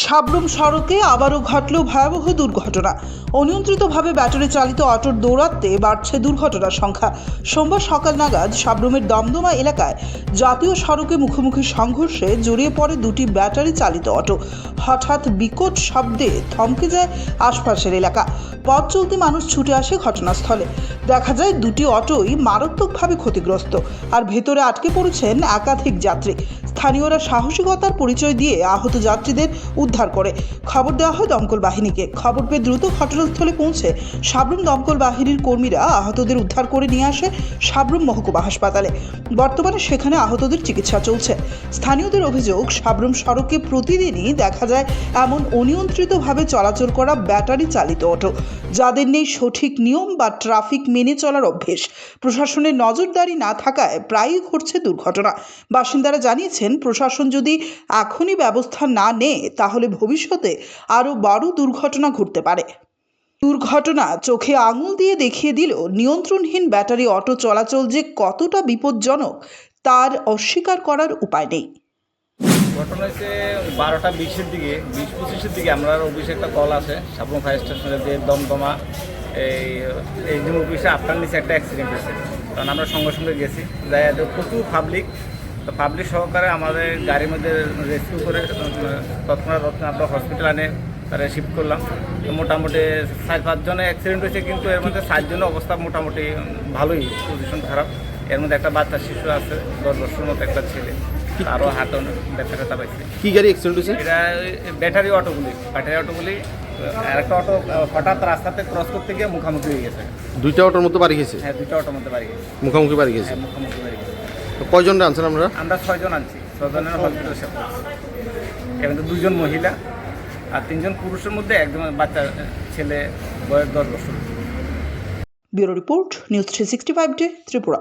সাবরুম সড়কে আবারও ঘটল ভয়াবহ দুর্ঘটনা। অনিয়ন্ত্রিতভাবে ব্যাটারি চালিত অটোর দৌরাত্মে বাড়ছে দুর্ঘটনার সংখ্যা। সোমবার সকাল নাগাদ সাবরুমের দমদমা এলাকায় জাতীয় সড়কে মুখোমুখি সংঘর্ষে জড়িয়ে পড়ে দুটি ব্যাটারি চালিত অটো। হঠাৎ বিকট শব্দে থমকে যায় আশপাশের এলাকা। পথ চলতি মানুষ ছুটে আসে ঘটনাস্থলে। দেখা যায় দুটি অটোই মারাত্মকভাবে ক্ষতিগ্রস্ত। আর ভেতরে আটকে পড়েছেন একাধিক যাত্রী। স্থানীয়রা সাহসিকতার পরিচয় দিয়ে আহত যাত্রীদের উদ্ধার করে। খবর দেওয়া হয় দমকল বাহিনীকে। খবর পেয়ে দ্রুত ঘটনাস্থলে পৌঁছে সাবরুম দমকল বাহিনীর কর্মীরা আহতদের উদ্ধার করে নিয়ে আসে সাবরুম মহকুমা হাসপাতালে। বর্তমানে সেখানে আহতদের চিকিৎসা চলছে। স্থানীয়দের অভিযোগ, সাবরুম সড়কে প্রতিদিনই দেখা যায় এমন অনিয়ন্ত্রিতভাবে চলাচল করা ব্যাটারি চালিত অটো, যাদের নেই সঠিক নিয়ম বা ট্রাফিক মেনে চলার অভ্যেস। প্রশাসনের নজরদারি না থাকায় প্রায়ই ঘটছে দুর্ঘটনা। বাসিন্দারা জানিয়েছেন প্রশাসন যদি এখনই ব্যবস্থা না নেয়, তাহলে ভবিষ্যতে আরও বড় দুর্ঘটনা ঘটতে পারে। দুর্ঘটনা চোখে আঙুল দিয়ে দেখিয়ে দিল, নিয়ন্ত্রণহীন ব্যাটারি অটো চলাচল যে কতটা বিপজ্জনক, তার অস্বীকার করার উপায় নেই। ঘটনা হচ্ছে বারোটা বিশের দিকে, বিশ পঁচিশের দিকে আমরা অফিসে একটা কল আছে, সাবরুম ফায়ার স্টেশনে যে দমদমা, এই এই অফিসে আপনার নিচে একটা অ্যাক্সিডেন্ট হয়েছে। কারণ আমরা সঙ্গে সঙ্গে গেছি, যাই প্রচুর পাবলিক তো পাবলিক সহকারে আমাদের গাড়ির মধ্যে রেস্কিউ করে তৎক্ষণাৎ আমরা হসপিটাল আনে তারা শিফট করলাম। তো মোটামুটি চার পাঁচজনে অ্যাক্সিডেন্ট হয়েছে কিন্তু এর মধ্যে চারজনের অবস্থা মোটামুটি ভালোই পজিশন খারাপ। এর মধ্যে একটা বাচ্চা শিশু আছে দশ বছরের মতো একটা ছেলে। আরও হাতে ব্যথা ট্যাথা পাইছে। কি গাড়ি অ্যাক্সিডেন্ট হয়েছে? এটা ব্যাটারি অটোগুলি ব্যাটারি অটোগুলি আর একটা অটো হঠাৎ রাস্তাতে ক্রস করতে গিয়ে মুখামুখি হয়ে গেছে। দুইটা অটোর মধ্যে বাড়ি গেছে? হ্যাঁ দুটো অটোর মধ্যে বাড়ি গেছে। মুখোমুখি বাড়ি গেছে? হ্যাঁ মুখামুখি বাড়ি গেছে। তো কয়জন আনছেন আমরা আমরা ছয়জন আনছি। ছয়জনের হসপিটাল সেবা এখানে তো দুজন মহিলা আর তিনজন পুরুষের মধ্যে একজন বাচ্চা ছেলে বয়স দশ বছর। Bureau report news three sixty five day Tripura.